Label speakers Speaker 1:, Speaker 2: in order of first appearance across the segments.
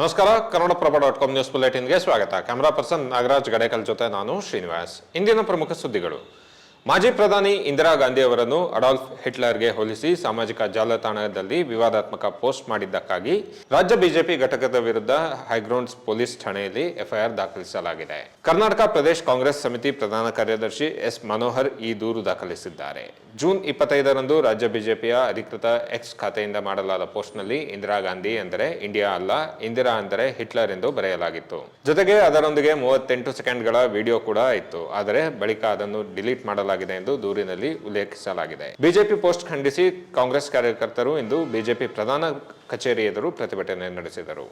Speaker 1: ನಮಸ್ಕಾರ, Kannadaprabha dot com news ಬುಲೆಟಿನ್ಗೆ ಸ್ವಾಗತ. ಕ್ಯಾಮರಾ ಪರ್ಸನ್ ನಾಗರಾಜ್ ಗಡೇಕಲ್ ಜೊತೆ ನಾನು ಶ್ರೀನಿವಾಸ್. ಇಂದಿನ ಪ್ರಮುಖ ಸುದ್ದಿಗಳು. ಮಾಜಿ ಪ್ರಧಾನಿ ಇಂದಿರಾ ಗಾಂಧಿ ಅವರನ್ನು ಅಡಾಲ್ಫ್ ಹಿಟ್ಲರ್ಗೆ ಹೋಲಿಸಿ ಸಾಮಾಜಿಕ ಜಾಲತಾಣದಲ್ಲಿ ವಿವಾದಾತ್ಮಕ ಪೋಸ್ಟ್ ಮಾಡಿದ್ದಕ್ಕಾಗಿ ರಾಜ್ಯ ಬಿಜೆಪಿ ಘಟಕದ ವಿರುದ್ಧ ಹೈಗ್ರೌಂಡ್ಸ್ ಪೊಲೀಸ್ ಠಾಣೆಯಲ್ಲಿ ಎಫ್ಐಆರ್ ದಾಖಲಿಸಲಾಗಿದೆ. ಕರ್ನಾಟಕ ಪ್ರದೇಶ ಕಾಂಗ್ರೆಸ್ ಸಮಿತಿ ಪ್ರಧಾನ ಕಾರ್ಯದರ್ಶಿ ಎಸ್ ಮನೋಹರ್ ಈ ದೂರು ದಾಖಲಿಸಿದ್ದಾರೆ. ಜೂನ್ ಇಪ್ಪತ್ತೈದರಂದು ರಾಜ್ಯ ಬಿಜೆಪಿಯ ಅಧಿಕೃತ ಎಕ್ಸ್ ಖಾತೆಯಿಂದ ಮಾಡಲಾದ ಪೋಸ್ಟ್ನಲ್ಲಿ ಇಂದಿರಾ ಗಾಂಧಿ ಅಂದರೆ ಇಂಡಿಯಾ ಅಲ್ಲ, ಇಂದಿರಾ ಅಂದರೆ ಹಿಟ್ಲರ್ ಎಂದು ಬರೆಯಲಾಗಿತ್ತು. ಜೊತೆಗೆ ಅದರೊಂದಿಗೆ ಮೂವತ್ತೆಂಟು ಸೆಕೆಂಡ್ಗಳ ವಿಡಿಯೋ ಕೂಡ ಇತ್ತು. ಆದರೆ ಬಳಿಕ ಅದನ್ನು ಡಿಲೀಟ್ ಮಾಡಲಾಗಿದೆ. ಎಂದು ದೂರಿನಲ್ಲಿ ಉಲ್ಲೇಖಿಸಲಾಗಿದೆ. ಬಿಜೆಪಿ ಪೋಸ್ಟ್ ಖಂಡಿಸಿ ಕಾಂಗ್ರೆಸ್ ಕಾರ್ಯಕರ್ತರು ಇಂದು ಬಿಜೆಪಿ ಪ್ರಧಾನ ಕಚೇರಿ ಎದುರು ಪ್ರತಿಭಟನೆ ನಡೆಸಿದರು.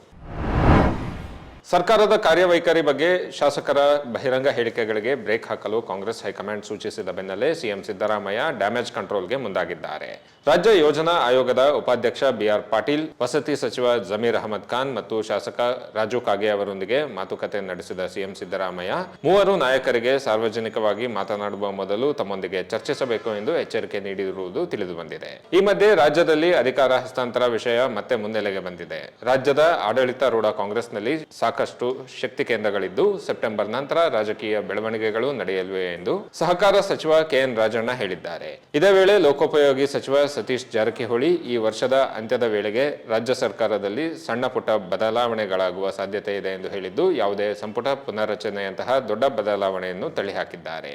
Speaker 1: ಸರ್ಕಾರದ ಕಾರ್ಯವೈಖರಿ ಬಗ್ಗೆ ಶಾಸಕರ ಬಹಿರಂಗ ಹೇಳಿಕೆಗಳಿಗೆ ಬ್ರೇಕ್ ಹಾಕಲು ಕಾಂಗ್ರೆಸ್ ಹೈಕಮಾಂಡ್ ಸೂಚಿಸಿದ ಬೆನ್ನಲ್ಲೇ ಸಿಎಂ ಸಿದ್ದರಾಮಯ್ಯ ಡ್ಯಾಮೇಜ್ ಕಂಟ್ರೋಲ್ಗೆ ಮುಂದಾಗಿದ್ದಾರೆ. ರಾಜ್ಯ ಯೋಜನಾ ಆಯೋಗದ ಉಪಾಧ್ಯಕ್ಷ ಬಿಆರ್ ಪಾಟೀಲ್, ವಸತಿ ಸಚಿವ ಜಮೀರ್ ಅಹಮದ್ ಖಾನ್ ಮತ್ತು ಶಾಸಕ ರಾಜು ಕಾಗೆ ಅವರೊಂದಿಗೆ ಮಾತುಕತೆ ನಡೆಸಿದ ಸಿಎಂ ಸಿದ್ದರಾಮಯ್ಯ, ಮೂವರು ನಾಯಕರಿಗೆ ಸಾರ್ವಜನಿಕವಾಗಿ ಮಾತನಾಡುವ ಮೊದಲು ತಮ್ಮೊಂದಿಗೆ ಚರ್ಚಿಸಬೇಕು ಎಂದು ಎಚ್ಚರಿಕೆ ನೀಡಿರುವುದು ತಿಳಿದುಬಂದಿದೆ. ಈ ಮಧ್ಯೆ ರಾಜ್ಯದಲ್ಲಿ ಅಧಿಕಾರ ಹಸ್ತಾಂತರ ವಿಷಯ ಮತ್ತೆ ಮುನ್ನೆಲೆಗೆ ಬಂದಿದೆ. ರಾಜ್ಯದ ಆಡಳಿತಾರೂಢ ಕಾಂಗ್ರೆಸ್ನಲ್ಲಿ ಸಾಕಷ್ಟು ಶಕ್ತಿ ಕೇಂದ್ರಗಳಿದ್ದು ಸೆಪ್ಟೆಂಬರ್ ನಂತರ ರಾಜಕೀಯ ಬೆಳವಣಿಗೆಗಳು ನಡೆಯಲಿವೆ ಎಂದು ಸಹಕಾರ ಸಚಿವ ಕೆಎನ್ ರಾಜಣ್ಣ ಹೇಳಿದ್ದಾರೆ. ಇದೇ ವೇಳೆ ಲೋಕೋಪಯೋಗಿ ಸಚಿವ ಸತೀಶ್ ಜಾರಕಿಹೊಳಿ ಈ ವರ್ಷದ ಅಂತ್ಯದ ವೇಳೆಗೆ ರಾಜ್ಯ ಸರ್ಕಾರದಲ್ಲಿ ಸಣ್ಣ ಪುಟ್ಟ ಬದಲಾವಣೆಗಳಾಗುವ ಸಾಧ್ಯತೆ ಇದೆ ಎಂದು ಹೇಳಿದ್ದು, ಯಾವುದೇ ಸಂಪುಟ ಪುನರ್ರಚನೆಯಂತಹ ದೊಡ್ಡ ಬದಲಾವಣೆಯನ್ನು ತಳ್ಳಿಹಾಕಿದ್ದಾರೆ.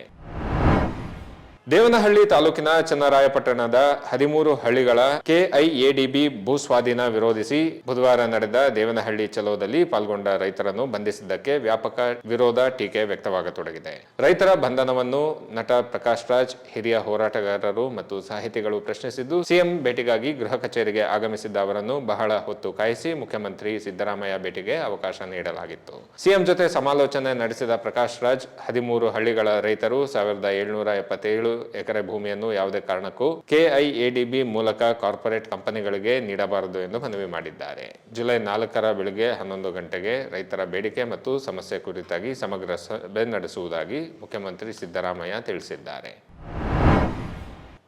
Speaker 1: ದೇವನಹಳ್ಳಿ ತಾಲೂಕಿನ ಚನ್ನರಾಯಪಟ್ಟಣದ ಹದಿಮೂರು ಹಳ್ಳಿಗಳ ಕೆಐಎಡಿಬಿ ಭೂ ಸ್ವಾಧೀನ ವಿರೋಧಿಸಿ ಬುಧವಾರ ನಡೆದ ದೇವನಹಳ್ಳಿ ಚಲೋದಲ್ಲಿ ಪಾಲ್ಗೊಂಡ ರೈತರನ್ನು ಬಂಧಿಸಿದ್ದಕ್ಕೆ ವ್ಯಾಪಕ ವಿರೋಧ ಟೀಕೆ ವ್ಯಕ್ತವಾಗತೊಡಗಿದೆ. ರೈತರ ಬಂಧನವನ್ನು ನಟ ಪ್ರಕಾಶ್ ರಾಜ್, ಹಿರಿಯ ಹೋರಾಟಗಾರರು ಮತ್ತು ಸಾಹಿತಿಗಳು ಪ್ರಶ್ನಿಸಿದ್ದು, ಸಿಎಂ ಭೇಟಿಗಾಗಿ ಗೃಹ ಕಚೇರಿಗೆ ಆಗಮಿಸಿದ್ದ ಅವರನ್ನು ಬಹಳ ಹೊತ್ತು ಕಾಯಿಸಿ ಮುಖ್ಯಮಂತ್ರಿ ಸಿದ್ದರಾಮಯ್ಯ ಭೇಟಿಗೆ ಅವಕಾಶ ನೀಡಲಾಗಿತ್ತು. ಸಿಎಂ ಜೊತೆ ಸಮಾಲೋಚನೆ ನಡೆಸಿದ ಪ್ರಕಾಶ್ ರಾಜ್, ಹದಿಮೂರು ಹಳ್ಳಿಗಳ ರೈತರು ಸಾವಿರದ ಏಳ್ನೂರ ಎಪ್ಪತ್ತೇಳು ಎಕರೆ ಭೂಮಿಯನ್ನು ಯಾವುದೇ ಕಾರಣಕ್ಕೂ ಕೆಐಎಡಿಬಿ ಮೂಲಕ ಕಾರ್ಪೊರೇಟ್ ಕಂಪನಿಗಳಿಗೆ ನೀಡಬಾರದು ಎಂದು ಮನವಿ ಮಾಡಿದ್ದಾರೆ. ಜುಲೈ ನಾಲ್ಕರ ಬೆಳಗ್ಗೆ ಹನ್ನೊಂದು ಗಂಟೆಗೆ ರೈತರ ಬೇಡಿಕೆ ಮತ್ತು ಸಮಸ್ಯೆ ಕುರಿತಾಗಿ ಸಮಗ್ರ ಸಭೆ ನಡೆಸುವುದಾಗಿ ಮುಖ್ಯಮಂತ್ರಿ ಸಿದ್ದರಾಮಯ್ಯ ತಿಳಿಸಿದ್ದಾರೆ.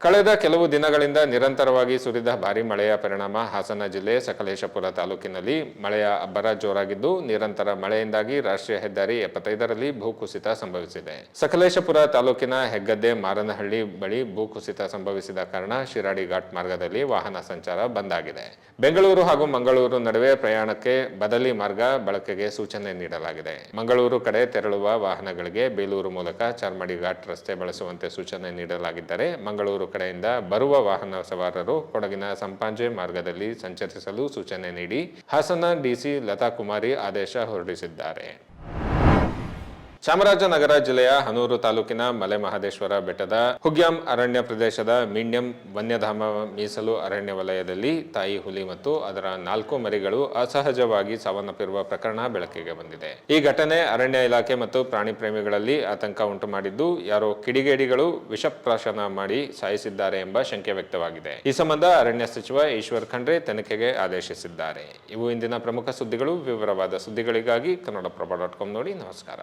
Speaker 1: ಕಳೆದ ಕೆಲವು ದಿನಗಳಿಂದ ನಿರಂತರವಾಗಿ ಸುರಿದ ಭಾರಿ ಮಳೆಯ ಪರಿಣಾಮ ಹಾಸನ ಜಿಲ್ಲೆ ಸಕಲೇಶಪುರ ತಾಲೂಕಿನಲ್ಲಿ ಮಳೆಯ ಅಬ್ಬರ ಜೋರಾಗಿದ್ದು, ನಿರಂತರ ಮಳೆಯಿಂದಾಗಿ ರಾಷ್ಟ್ರೀಯ ಹೆದ್ದಾರಿ ಎಪ್ಪತ್ತೈದರಲ್ಲಿ ಭೂಕುಸಿತ ಸಂಭವಿಸಿದೆ. ಸಕಲೇಶಪುರ ತಾಲೂಕಿನ ಹೆಗ್ಗದ್ದೆ ಮಾರನಹಳ್ಳಿ ಬಳಿ ಭೂಕುಸಿತ ಸಂಭವಿಸಿದ ಕಾರಣ ಶಿರಾಡಿ ಘಾಟ್ ಮಾರ್ಗದಲ್ಲಿ ವಾಹನ ಸಂಚಾರ ಬಂದ್ ಆಗಿದೆ. ಬೆಂಗಳೂರು ಹಾಗೂ ಮಂಗಳೂರು ನಡುವೆ ಪ್ರಯಾಣಕ್ಕೆ ಬದಲಿ ಮಾರ್ಗ ಬಳಕೆಗೆ ಸೂಚನೆ ನೀಡಲಾಗಿದೆ. ಮಂಗಳೂರು ಕಡೆ ತೆರಳುವ ವಾಹನಗಳಿಗೆ ಬೇಲೂರು ಮೂಲಕ ಚಾರ್ಮಡಿ ಘಾಟ್ ರಸ್ತೆ ಬಳಸುವಂತೆ ಸೂಚನೆ ನೀಡಲಾಗಿದ್ದರೆ, ಮಂಗಳೂರು ಕಡೆಯಿಂದ ಬರುವ ವಾಹನ ಸವಾರರು ಕೊಡಗಿನ ಸಂಪಾಂಜೆ ಮಾರ್ಗದಲ್ಲಿ ಸಂಚರಿಸಲು ಸೂಚನೆ ನೀಡಿ ಹಾಸನ ಡಿಸಿ ಲತಾ ಕುಮಾರಿ ಆದೇಶ ಹೊರಡಿಸಿದ್ದಾರೆ. ಚಾಮರಾಜನಗರ ಜಿಲ್ಲೆಯ ಹನೂರು ತಾಲೂಕಿನ ಮಲೆ ಮಹದೇಶ್ವರ ಬೆಟ್ಟದ ಹುಗ್ಯಾಂ ಅರಣ್ಯ ಪ್ರದೇಶದ ಮೀಣ್ಯಂ ವನ್ಯಧಾಮ ಮೀಸಲು ಅರಣ್ಯ ವಲಯದಲ್ಲಿ ತಾಯಿ ಹುಲಿ ಮತ್ತು ಅದರ ನಾಲ್ಕು ಮರಿಗಳು ಅಸಹಜವಾಗಿ ಸಾವನ್ನಪ್ಪಿರುವ ಪ್ರಕರಣ ಬೆಳಕಿಗೆ ಬಂದಿದೆ. ಈ ಘಟನೆ ಅರಣ್ಯ ಇಲಾಖೆ ಮತ್ತು ಪ್ರಾಣಿ ಪ್ರೇಮಿಗಳಲ್ಲಿ ಆತಂಕ ಉಂಟು ಮಾಡಿದ್ದು, ಯಾರೋ ಕಿಡಿಗೇಡಿಗಳು ವಿಷಪ್ರಾಶನ ಮಾಡಿ ಸಾಯಿಸಿದ್ದಾರೆ ಎಂಬ ಶಂಕೆ ವ್ಯಕ್ತವಾಗಿದೆ. ಈ ಸಂಬಂಧ ಅರಣ್ಯ ಸಚಿವ ಈಶ್ವರ್ ಖಂಡ್ರೆ ತನಿಖೆಗೆ ಆದೇಶಿಸಿದ್ದಾರೆ. ಇವು ಇಂದಿನ ಪ್ರಮುಖ ಸುದ್ದಿಗಳು. ವಿವರವಾದ ಸುದ್ದಿಗಳಿಗಾಗಿ ಕನ್ನಡಪ್ರಭ ಡಾಟ್ ಕಾಮ್ ನೋಡಿ ನಮಸ್ಕಾರ.